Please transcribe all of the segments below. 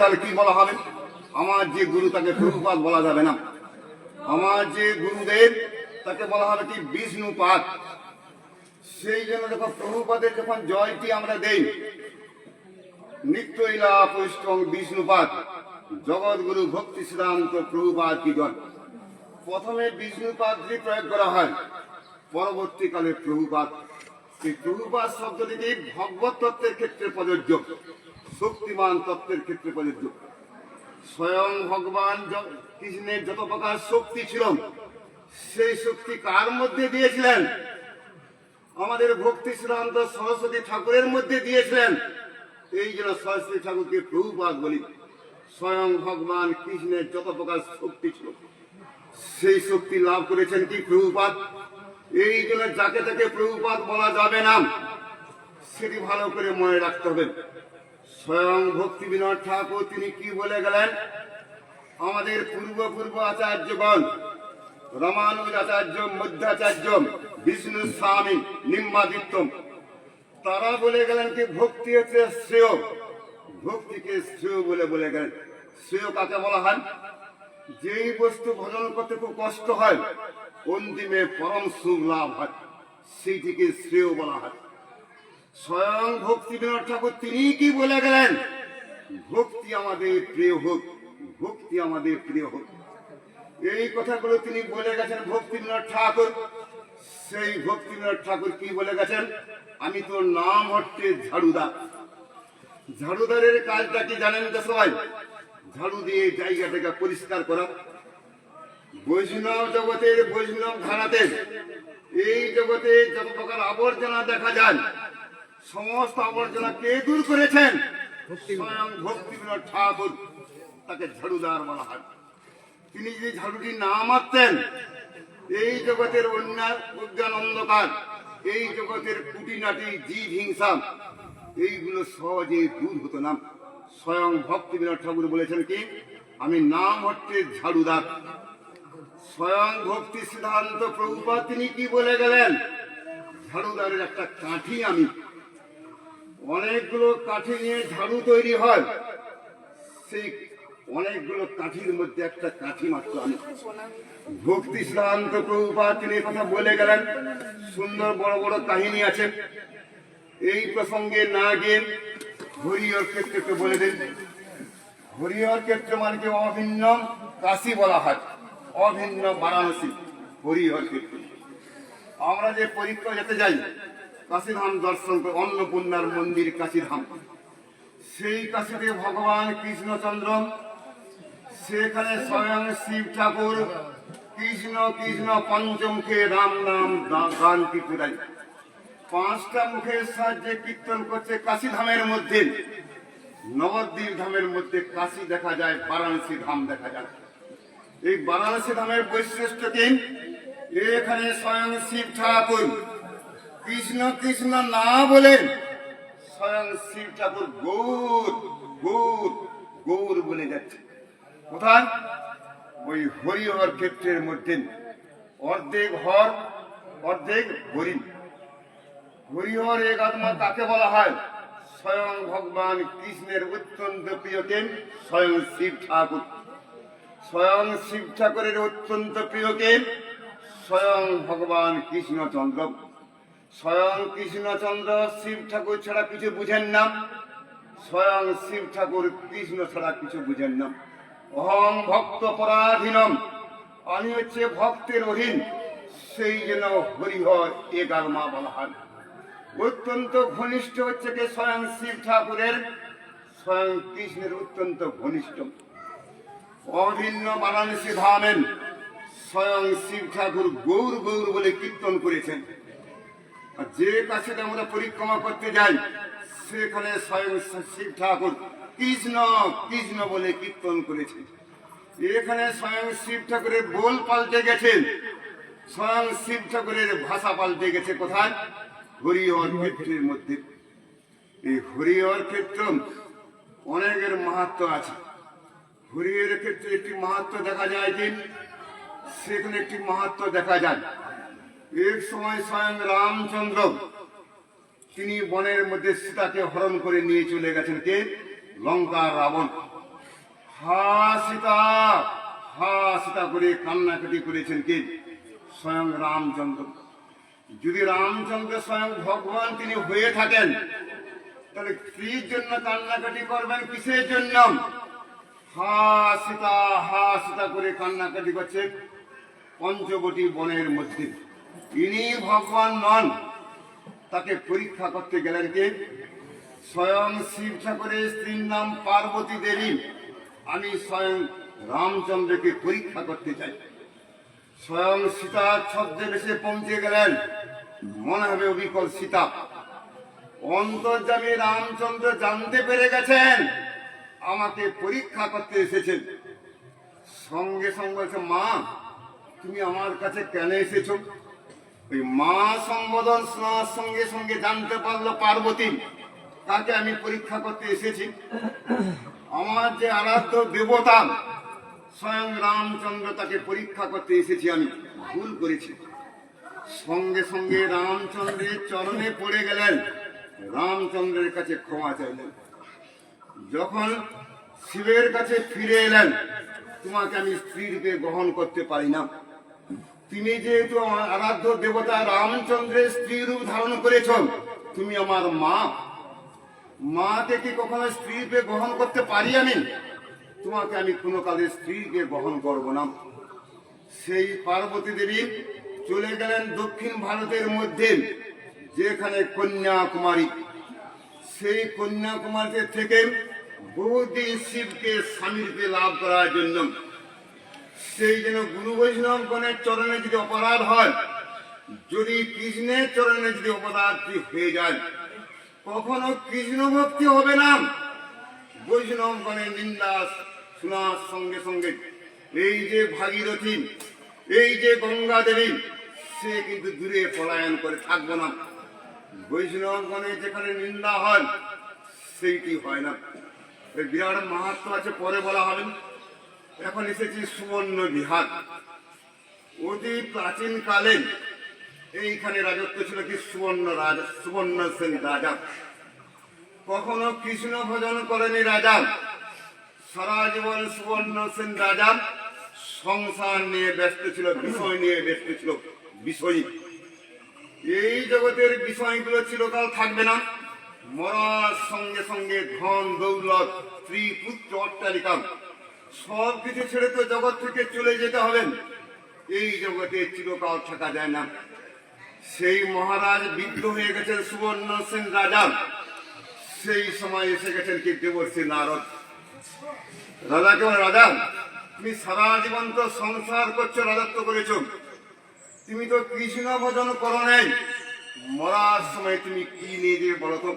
তাহলে কি বলা হবে? আমার যে গুরু তাকে প্রভুপাত বলা যাবে না। আমার যে গুরুদেব তাকে বলা হবে কি বিষ্ণুপাত। সেই জন্য যখন প্রভুপাদের যখন জয়টি আমরা দেই নিত্য ইলা পৈষ্ঠং বিষ্ণুপাত। জগৎগুরু ভক্তি সিদ্ধান্ত প্রভুপাত কি জয় প্রথমে বিষ্ণুপাত্রী প্রয়োগ করা হয়, পরবর্তীকালে প্রভুপাত। এই প্রভুপাত শব্দটি ভগবত তত্ত্বের ক্ষেত্রে প্রযোজ্য। শক্তিমান তত্ত্বের ক্ষেত্রে প্রযোজ্য স্বয়ং ভগবান কৃষ্ণের যত প্রকার শক্তি ছিল, সেই শক্তি কার মধ্যে দিয়েছিলেন? আমাদের ভক্তি সিদ্ধান্ত সরস্বতী ঠাকুরের মধ্যে দিয়েছিলেন। এই জন্য সরস্বতী ঠাকুরকে প্রভুপাত বলি, স্বয়ং ভগবান কৃষ্ণের যত প্রকার শক্তি ছিল, সেই শক্তি লাভ করেছেন কি প্রভুপাত এই জন্য যাকে তাকে প্রভুপাত বলা যাবে না, সেটি ভালো করে মনে রাখতে হবে। স্বয়ং ভক্তি বিনোদ ঠাকুর, তিনি কি বলে গেলেন? আমাদের পূর্ব পূর্ব আচার্যগণ, রমানুজ আচার্য, মধ্যাচার্য, বিষ্ণু স্বামী নিম্বাদিত্য তারা বলে গেলেন কি ভক্তি হচ্ছে শ্রেয়। ভক্তিকে শ্রেয় বলে বলে গেলেন। শ্রেয় কাকে বলা হয়? যেই বস্তু ভজন করতে খুব কষ্ট হয়, অন্তিমে পরম সুখ লাভ হয়, সেইটিকে শ্রেয় বলা হয়। স্বয়ং ভক্তি বিনোদ ঠাকুর তিনি কি বলে গেলেন? ভক্তি আমাদের প্রিয় হোক, ভক্তি আমাদের প্রিয় হোক। এই কথাগুলো তিনি বলে গেছেন ভক্তি বিনোদ ঠাকুর। সেই ভক্তি বিনোদ ঠাকুর কি বলে গেছেন? আমি তোর নাম হচ্ছে ঝাড়ুদা। ঝাড়ুদারের কাজটা কি জানেন তো সবাই? ঝাড়ু দিয়ে জায়গাটাকে পরিষ্কার করা। বৈষ্ণব জগতের বৈষ্ণব ধারাতে এই জগতে যত প্রকার আবর্জনা দেখা যায় সমস্ত আবর্জনা কে দূর করেছেন? স্বয়ং ভক্তি বিনোদ ঠাকুর তাকে ঝাড়ুদার বলা হয় তিনি যদি ঝাড়ুটি না মারতেন এই জগতের অন্যায় অজ্ঞান অন্ধকার এই জগতের কুটিনাটি জীব হিংসা এইগুলো সহজে দূর হতো না। স্বয়ং ভক্তি বিনোদ ঠাকুর বলেছেন কি আমি নাম হচ্ছে ঝাড়ুদার। স্বয়ং ভক্তি সিদ্ধান্ত প্রভুপাত তিনি কি বলে গেলেন? ঝাড়ুদারের একটা কাঠি আমি অনেকগুলো কাঠি নিয়ে ঝাড়ু তৈরি হয়। সেই অনেকগুলো কাঠির মধ্যে একটা কাঠি মাত্র আমি ভক্তি সিদ্ধান্ত প্রভুপাত তিনি কথা বলে গেলেন। সুন্দর বড় বড় কাহিনী আছে। এই প্রসঙ্গে না গিয়ে হরিহর ক্ষেত্রকে বলে দেন। হরিহর ক্ষেত্র মানে অভিন্ন কাশি বলা হয়। অভিন্ন বারাণসী হরিহর ক্ষেত্র। আমরা যে পরীক্ষা যেতে যাই কাশীধাম দর্শন করে অন্নপূর্ণার মন্দির কাশীধাম সেই কাশীতে ভগবান কৃষ্ণচন্দ্র, সেখানে স্বয়ং শিব ঠাকুর, কৃষ্ণ কৃষ্ণ পঞ্চমুখে রাম নাম গান কীর্তনাই পাঁচটা মুখের সাহায্যে কীর্তন করছে কাশী ধামের মধ্যে। নবদ্বীপ ধামের মধ্যে কাশী দেখা যায়, বারাণসী ধাম দেখা যায়। এই বারাণসী ধামের বৈশিষ্ট্য কি? এখানে স্বয়ং শিব ঠাকুর কৃষ্ণ কৃষ্ণ না বলেন স্বয়ং শিব ঠাকুর গৌর গৌর গৌর বলে যাচ্ছে। কোথায়? ওই হরিহর ক্ষেত্রের মধ্যে অর্ধেক হর, অর্ধেক হরিণ। হরিহর এক আত্মা তাকে বলা হয় স্বয়ং ভগবান কৃষ্ণের অত্যন্ত প্রিয় কেন স্বয়ং শিব ঠাকুর। স্বয়ং শিব ঠাকুরের অত্যন্ত প্রিয় কেন স্বয়ং ভগবান কৃষ্ণচন্দ্র। স্বয়ং কৃষ্ণচন্দ্র শিব ঠাকুর ছাড়া কিছু বুঝেন না। স্বয়ং শিব ঠাকুর কৃষ্ণ ছাড়া কিছু বুঝেন না। অহং ভক্ত পরাধীনম আমি হচ্ছে ভক্তের অধীন, সেই জন্য হরিহর এগার মা বলা হয় অত্যন্ত ঘনিষ্ঠ হচ্ছে কে স্বয়ং শিব ঠাকুরের, স্বয়ং কৃষ্ণের অত্যন্ত ঘনিষ্ঠ। অভিন্ন বারাণসী ধামেন স্বয়ং শিব ঠাকুর গৌর গৌর বলে কীর্তন করেছেন। যে কাছে আমরা পরিক্রমা করতে যাই, সেখানে স্বয়ং শিব ঠাকুর কৃষ্ণ কৃষ্ণ বলে কীর্তন করেছে এখানে স্বয়ং শিব ঠাকুরের বোল পাল্টে গেছেন স্বয়ং শিব ঠাকুরের ভাষা পাল্টে গেছে কোথায়? হরিহর ক্ষেত্রের মধ্যে। এই হরিহর ক্ষেত্র অনেকের মাহাত্ম আছে। হরিহর ক্ষেত্রে একটি মাহাত্ম দেখা যায় কি? সেখানে একটি মাহাত্ম দেখা যায়। এক সময় স্বয়ং রামচন্দ্র, তিনি বনের মধ্যে সীতাকে হরণ করে নিয়ে চলে গেছেন কে? লঙ্কার রাবণ। হা সীতা হা সীতা করে কান্নাকাটি করেছেন কে? স্বয়ং রামচন্দ্র। যদি রামচন্দ্র স্বয়ং ভগবান তিনি হয়ে থাকেন, তাহলে স্ত্রীর জন্য কান্নাকাটি করবেন কিসের জন্য? হা সীতা হা সীতা করে কান্নাকাটি করছে পঞ্চবটি বনের মধ্যে। ইনি ভগবান নন। তাকে পরীক্ষা করতে গেলেন কে? স্বয়ং শিব ঠাকুরের স্ত্রীর নাম পার্বতী দেবী। আমি স্বয়ং রামচন্দ্রকে পরীক্ষা করতে চাই। স্বয়ং সীতা ছদ্মে বেশে পৌঁছে গেলেন। মনে হবে অবিকল সীতা। অন্তর্জামী রামচন্দ্র জানতে পেরে গেছেন। আমাকে পরীক্ষা করতে এসেছেন। সঙ্গে সঙ্গে মা, তুমি আমার কাছে কেন এসেছ? ওই মা সম্বোধন শোনার সঙ্গে সঙ্গে জানতে পারল পার্বতী। তাকে আমি পরীক্ষা করতে এসেছি। আমার যে আরাধ্য দেবতা, স্বয়ং রামচন্দ্র তাকে পরীক্ষা করতে এসেছি আমি। ভুল করেছি। সঙ্গে সঙ্গে রামচন্দ্রের চরণে পড়ে গেলেন। রামচন্দ্রের কাছে ক্ষমা চাইলেন। যখন শিবের কাছে ফিরে এলেন, তোমাকে আমি স্ত্রীরূপে গ্রহণ করতে পারি না। তুমি যেহেতু আমার আরাধ্য দেবতা রামচন্দ্রের স্ত্রী রূপ ধারণ করেছ, তুমি আমার মা। মাকে কি কখনো স্ত্রীরূপে গ্রহণ করতে পারি আমি? তোমাকে আমি কোনো কালে স্ত্রীকে গ্রহণ করব না। সেই পার্বতী দেবী চলে গেলেন দক্ষিণ ভারতের মধ্যে, যেখানে কন্যাকুমারী। সেই কন্যাকুমারীতে থেকে বহুদিন শিবকে স্বামীরূপে লাভ করার জন্য সেই জন্য গুরু বৈষ্ণব গণের চরণে যদি অপরাধ হয়, যদি কৃষ্ণের চরণে যদি অপরাধটি হয়ে যায়, কখনো কৃষ্ণ ভক্তি হবে না। বৈষ্ণব গণের নিন্দা শোনার সঙ্গে সঙ্গে এই যে ভাগীরথী, এই যে গঙ্গা দেবী, সে কিন্তু দূরে পলায়ন করে থাকব না। বৈষ্ণব গণের যেখানে নিন্দা হয়, সেইটি হয় না। বিরাট মাহাত্ম আছে, পরে বলা হবে। এখন এসেছি সুবর্ণ বিহার। অতি প্রাচীন কালে এইখানে রাজত্ব ছিল কি সুবর্ণ রাজা, সুবর্ণ সেন রাজা। কখনো কৃষ্ণ ভজন করেনি রাজা। সারা জীবন সুবর্ণ সেন রাজা। সংসার নিয়ে ব্যস্ত ছিল, বিষয় নিয়ে ব্যস্ত ছিল, বিষয়। এই জগতের বিষয়গুলো চিরকাল থাকবে না। মরার সঙ্গে সঙ্গে ধন, দৌলত, স্ত্রী, পুত্র, অট্টালিকা সব কিছু ছেড়ে তো জগৎ থেকে চলে যেতে হবেন এই জগতে চিরকাল থাকা যায় না। সেই মহারাজ বৃদ্ধ হয়ে গেছেন সুবর্ণ সেন রাজা। সেই সময় এসে গেছেন কি দেবর্ষী নারদ। রাজা কেমন রাজা, তুমি সারা জীবন তো সংসার করছ, রাজত্ব করেছ। তুমি তো কৃষ্ণ ভজন করো নাই। মরার সময় তুমি কি নিয়ে দিয়ে বলো তো?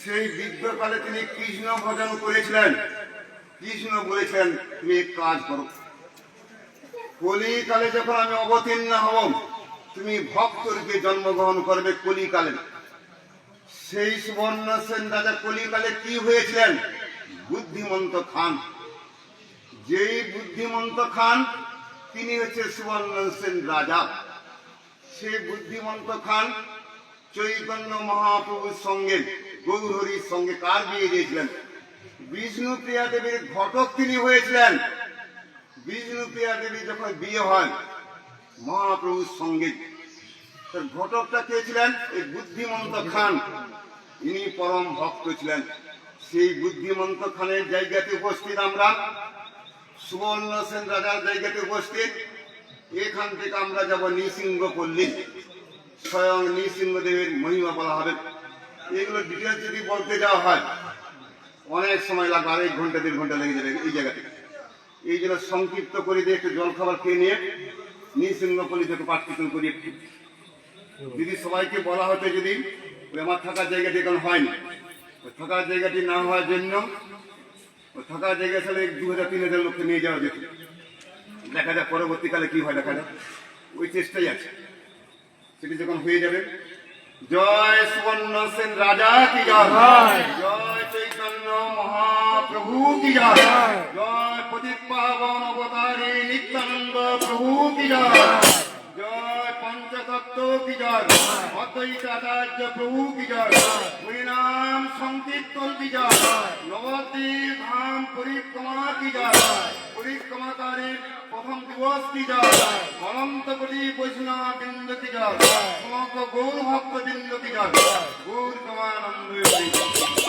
সেই বৃদ্ধকালে তিনি কৃষ্ণ ভজন করেছিলেন। কৃষ্ণ বলেছেন, তুমি কাজ করো। কলিকালে যখন আমি অবতীর্ণ হব, তুমি ভক্ত রূপে জন্মগ্রহণ করবে কলিকালে। সেই সুবর্ণ সেন রাজা কলিকালে কি হয়েছিলেন? বুদ্ধিমন্ত খান। যেই বুদ্ধিমন্ত খান, তিনি হচ্ছে সুবর্ণ সেন রাজা। সেই বুদ্ধিমন্ত খান চৈতন্য মহাপ্রভুর সঙ্গে, গৌরহরির সঙ্গে কার বিয়ে দিয়েছিলেন? বিষ্ণু প্রিয়া দেবীর ঘটক তিনি হয়েছিলেন। বিষ্ণু প্রিয়া দেবী যখন বিয়ে হয়, মহাপ্রভুর সঙ্গে, তার ঘটকটা কে ছিলেন? এই বুদ্ধিমন্ত খান। ইনি পরম ভক্ত ছিলেন। সেই বুদ্ধিমন্ত খানের জায়গাতে উপস্থিত আমরা। সুবর্ণ সেন রাজার জায়গাতে উপস্থিত। এখান থেকে আমরা যাব নৃসিংহ পল্লী স্বয়ং নৃসিংহদেবের মহিমা বলা হবে। এগুলো ডিটেলস যদি বলতে যাওয়া হয় অনেক সময় লাগবে আর এক ঘণ্টা দেড় ঘণ্টা লেগে যাবে এই জায়গা থেকে। এই জন্য সংক্ষিপ্ত করে দিয়ে একটু জল খাবার খেয়ে নিয়ে নৃসিংহপল্লী থেকে পাঠ কীর্তন করি একটু। যদি সবাইকে বলা হতো যদি আমার থাকার জায়গাটি এখন হয়নি। ওই থাকার জায়গাটি না হওয়ার জন্য ওই থাকার জায়গা সালে দু হাজার তিন হাজার লোককে নিয়ে যাওয়া যেত। দেখা যাক পরবর্তীকালে কি হয় দেখা যাক। ওই চেষ্টাই আছে। সেটি যখন হয়ে যাবে জয় সুবর্ণ সেন রাজা কি জয়। প্রভু কি জয় জয় প্রদীপ পাবন অবতারে নিত্যানন্দ প্রভু কি জয় জয় পঞ্চতত্ত্ব কি জয় অদ্বৈতাচার্য প্রভু কি জয় হরিনাম সংকীর্তন কি জয় নবদ্বীপ ধাম পরিক্রমা কি জয় পরিক্রমাকারীর প্রথম দিবস কি জয় অনন্ত কোটি বৈষ্ণব বৃন্দ কি জয় সমগ্র গৌর ভক্ত বৃন্দ কি জয় গৌর কমানন্দ